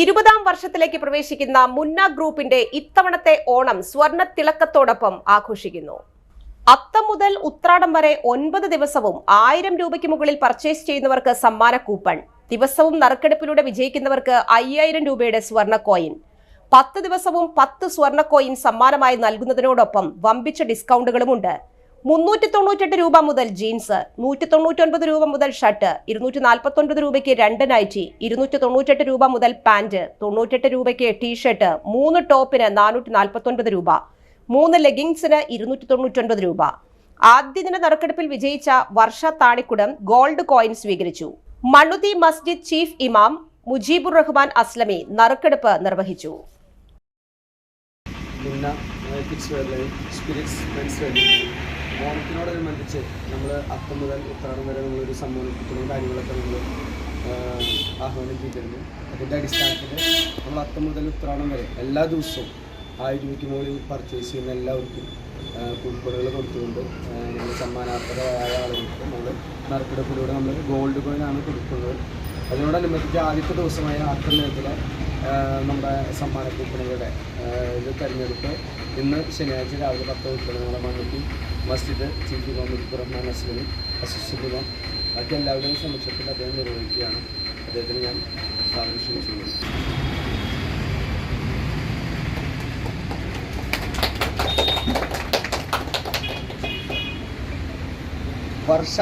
ഇരുപതാം വർഷത്തിലേക്ക് പ്രവേശിക്കുന്ന മുന്ന ഗ്രൂപ്പിന്റെ ഇത്തവണത്തെ ഓണം സ്വർണ തിളക്കത്തോടൊപ്പം ആഘോഷിക്കുന്നു. അത്തം മുതൽ ഉത്രാടം വരെ ഒൻപത് ദിവസവും ആയിരം രൂപയ്ക്ക് മുകളിൽ പർച്ചേസ് ചെയ്യുന്നവർക്ക് സമ്മാന കൂപ്പൺ. ദിവസവും നറുക്കെടുപ്പിലൂടെ വിജയിക്കുന്നവർക്ക് അയ്യായിരം രൂപയുടെ സ്വർണ കോയിൻ പത്ത് ദിവസവും പത്ത് സ്വർണ കോയിൻ സമ്മാനമായി നൽകുന്നതിനോടൊപ്പം വമ്പിച്ച ഡിസ്കൗണ്ടുകളുമുണ്ട് മുന്നൂറ്റി തൊണ്ണൂറ്റെട്ട് രൂപ മുതൽ ജീൻസ് നൂറ്റി തൊണ്ണൂറ്റൊൻപത് രൂപ മുതൽ ഷർട്ട് ഇരുന്നൂറ്റി നാൽപ്പത്തൊൻപത് രൂപയ്ക്ക് രണ്ട് നൈറ്റി ഇരുന്നൂറ്റി തൊണ്ണൂറ്റെട്ട് രൂപ മുതൽ പാന്റ് തൊണ്ണൂറ്റെട്ട് രൂപയ്ക്ക് ടീഷർട്ട് മൂന്ന് ടോപ്പിന് നാനൂറ്റി നാൽപ്പത്തൊൻപത് രൂപ മൂന്ന് ലെഗിങ്സിന് ഇരുന്നൂറ്റി തൊണ്ണൂറ്റൊൻപത് രൂപ. ആദ്യ ദിന നറുക്കെടുപ്പിൽ വിജയിച്ച വർഷ താണിക്കുടം ഗോൾഡ് കോയിൻ സ്വീകരിച്ചു. മണ്ണുതി മസ്ജിദ് ചീഫ് ഇമാം മുജീബുർ റഹ്മാൻ അസ്ലമി നറുക്കെടുപ്പ് നിർവഹിച്ചു. സ്പിരിറ്റ്സ് ഓണത്തിനോടനുബന്ധിച്ച് നമ്മൾ അത്തം മുതൽ ഉത്രാടം വരെ നമ്മളൊരു സമ്മാനിപ്പിക്കുന്ന കാര്യങ്ങളൊക്കെ നമ്മൾ ആഹ്വാനം ചെയ്തിരുന്നു. അതിന്റെ അടിസ്ഥാനത്തിൽ നമ്മൾ അത്തം മുതൽ ഉത്രാടം വരെ എല്ലാ ദിവസവും ആയിരം രൂപയ്ക്ക് മുകളിൽ പർച്ചേസ് ചെയ്യുന്ന എല്ലാവർക്കും കൂപ്പണുകൾ കൊടുത്തുകൊണ്ട് നമ്മൾ സമ്മാനാർഹരായ ആളുകൾക്ക് നമ്മൾ നറുക്കെടുപ്പിലൂടെ നമ്മൾ ഗോൾഡ് കോയിനാണ് കൊടുക്കുന്നത്. അതിനോടനുബന്ധിച്ച് ആദ്യത്തെ ദിവസമായ അത്തം അത്തമേഖല നമ്മുടെ സമ്മാന കൂപ്പണുകളുടെ ഇത് തെരഞ്ഞെടുപ്പ്. ഇന്ന് ശനിയാഴ്ച രാവിലെ പത്ത് നമ്മുടെ മണ്ണുത്തി മസ്ജിദ് ചീഫ് ഇമാം മുജിബുർ റഹ്മാൻ അസിസ്റ്റന്റ് ഇമാം ബാക്കി എല്ലാവരുടെയും സമക്ഷത്തിൽ അദ്ദേഹം നിർവഹിക്കുകയാണ്. അദ്ദേഹത്തിന് ഞാൻ സ്വാഗതം ക്ഷണിച്ചു വർഷ.